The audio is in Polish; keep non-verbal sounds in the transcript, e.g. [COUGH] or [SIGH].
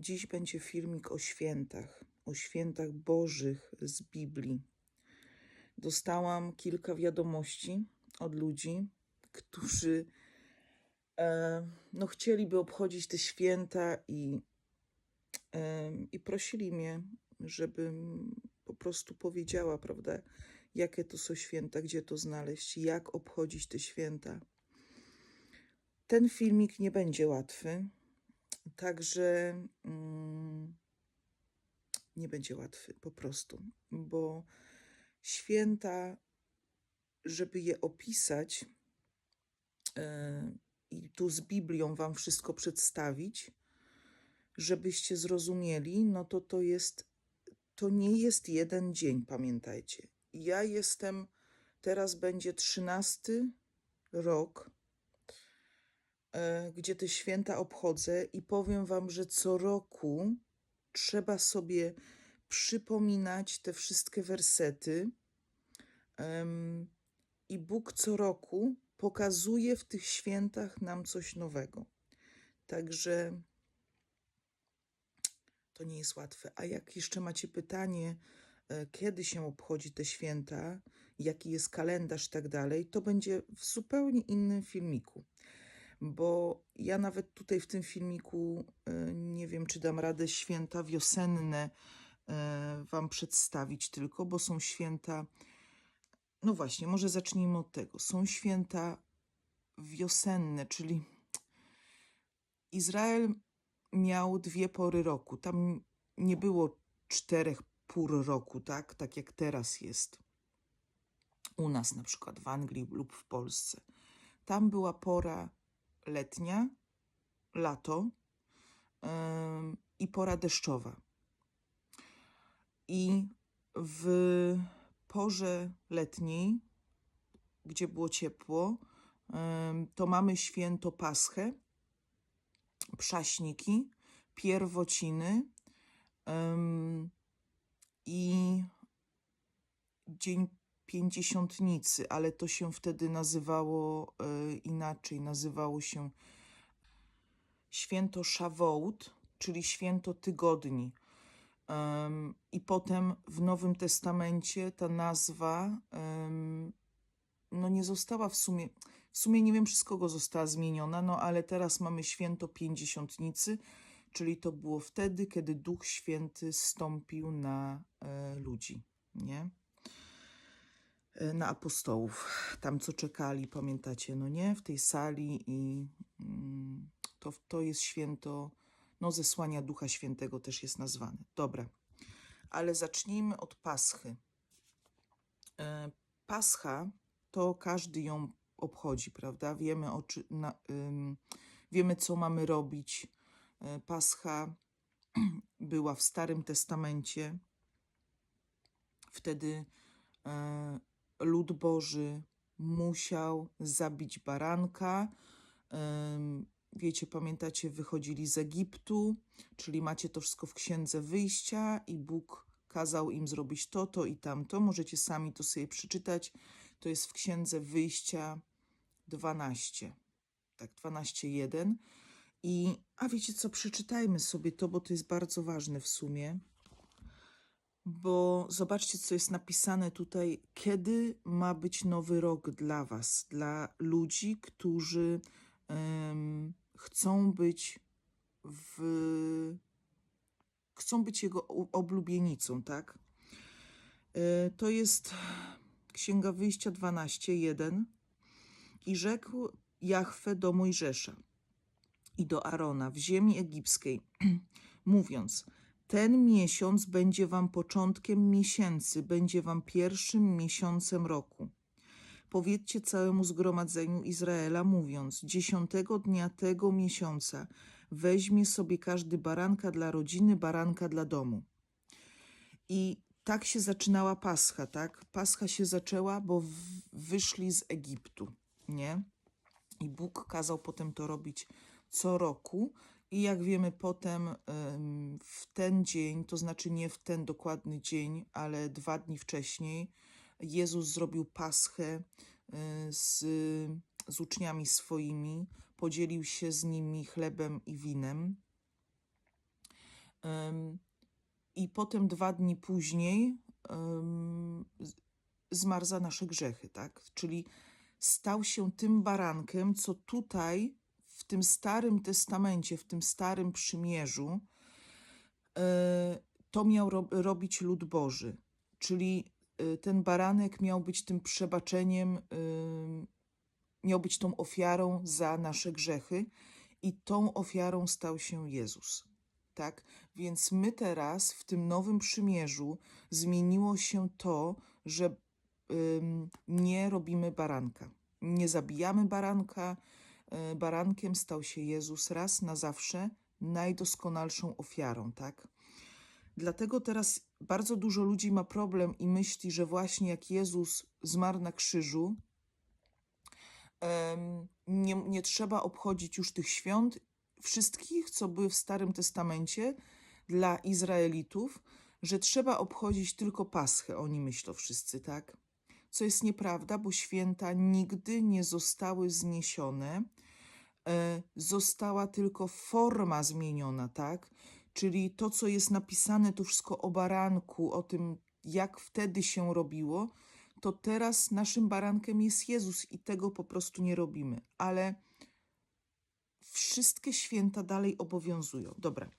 Dziś będzie filmik o świętach, o świętach Bożych z Biblii. Dostałam kilka wiadomości od ludzi, którzy e, no, chcieliby obchodzić te święta i, e, i prosili mnie, żebym po prostu powiedziała, prawda, jakie to są święta, gdzie to znaleźć, jak obchodzić te święta. Ten filmik nie będzie łatwy, także mm, nie będzie łatwy po prostu, bo święta, żeby je opisać e, i tu z Biblią Wam wszystko przedstawić, żebyście zrozumieli, no to to jest, to nie jest jeden dzień, pamiętajcie. Ja jestem, teraz będzie trzynasty rok, gdzie te święta obchodzę i powiem Wam, że co roku trzeba sobie przypominać te wszystkie wersety. I Bóg co roku pokazuje w tych świętach nam coś nowego. Także to nie jest łatwe. A jak jeszcze macie pytanie, e, kiedy się obchodzi te święta, jaki jest kalendarz i tak dalej, to będzie w zupełnie innym filmiku. Bo ja nawet tutaj w tym filmiku e, nie wiem, czy dam radę święta wiosenne e, Wam przedstawić tylko, bo są święta. No właśnie, może zacznijmy od tego. Są święta wiosenne, czyli Izrael miał dwie pory roku. Tam nie było czterech pór roku, tak? Tak jak teraz jest u nas, na przykład w Anglii lub w Polsce. Tam była pora letnia, lato i pora deszczowa. I w porze letniej, gdzie było ciepło, to mamy święto Paschę, przaśniki, pierwociny i Dzień Pięćdziesiątnicy, ale to się wtedy nazywało e, inaczej. Nazywało się Święto Shavuot, czyli Święto Tygodni. Em, I potem w Nowym Testamencie ta nazwa em, no nie została w sumie, w sumie nie wiem przez kogo została zmieniona, no ale teraz mamy Święto Pięćdziesiątnicy, czyli to było wtedy, kiedy Duch Święty stąpił na e, ludzi, nie? E, Na apostołów, tam co czekali, pamiętacie, no nie? W tej sali i mm, to, to jest święto, no zesłania Ducha Świętego też jest nazwane. Dobra, ale zacznijmy od Paschy. E, Pascha to każdy ją obchodzi, prawda? Wiemy, o na, ym, wiemy co mamy robić. E, Pascha [CLEARS THROAT] była w Starym Testamencie. Wtedy e, lud Boży musiał zabić baranka. Wiecie, pamiętacie, wychodzili z Egiptu, czyli macie to wszystko w księdze wyjścia, i Bóg kazał im zrobić to, to i tamto. Możecie sami to sobie przeczytać. To jest w księdze wyjścia 12. Tak, 12.1. I, a wiecie co, przeczytajmy sobie to, bo to jest bardzo ważne w sumie. Bo zobaczcie, co jest napisane tutaj. Kiedy ma być nowy rok dla Was, dla ludzi, którzy em, chcą być w. chcą być Jego oblubienicą, tak? E, To jest Księga Wyjścia 12:1. I rzekł Jahwe do Mojżesza i do Arona w ziemi egipskiej, [CLEARS THROAT] mówiąc: Ten miesiąc będzie wam początkiem miesięcy, będzie wam pierwszym miesiącem roku. Powiedzcie całemu zgromadzeniu Izraela, mówiąc: Dziesiątego dnia tego miesiąca weźmie sobie każdy baranka dla rodziny, baranka dla domu. I tak się zaczynała Pascha, tak? Pascha się zaczęła, bo wyszli z Egiptu, nie? I Bóg kazał potem to robić co roku. I jak wiemy, potem em, w ten dzień, to znaczy nie w ten dokładny dzień, ale dwa dni wcześniej, Jezus zrobił paschę y, z, z uczniami swoimi, podzielił się z nimi chlebem i winem. Em, I potem dwa dni później em, z- zmarł za nasze grzechy, tak? Czyli stał się tym barankiem, co tutaj w tym Starym Testamencie, w tym Starym Przymierzu, e, to miał ro- robić lud Boży. Czyli e, ten baranek miał być tym przebaczeniem, e, miał być tą ofiarą za nasze grzechy i tą ofiarą stał się Jezus. Tak? Więc my teraz w tym nowym przymierzu zmieniło się to, że nie robimy baranka. Nie zabijamy baranka. Y, Barankiem stał się Jezus raz na zawsze najdoskonalszą ofiarą, tak? Dlatego teraz bardzo dużo ludzi ma problem i myśli, że właśnie jak Jezus zmarł na krzyżu, nie, nie trzeba obchodzić już tych świąt, wszystkich, co były w Starym Testamencie dla Izraelitów, że trzeba obchodzić tylko Paschę, oni myślą wszyscy, tak? Co jest nieprawda, bo święta nigdy nie zostały zniesione, e, została tylko forma zmieniona, tak? Czyli to, co jest napisane, to wszystko o baranku, o tym, jak wtedy się robiło, to teraz naszym barankiem jest Jezus i tego po prostu nie robimy. Ale wszystkie święta dalej obowiązują. Dobra,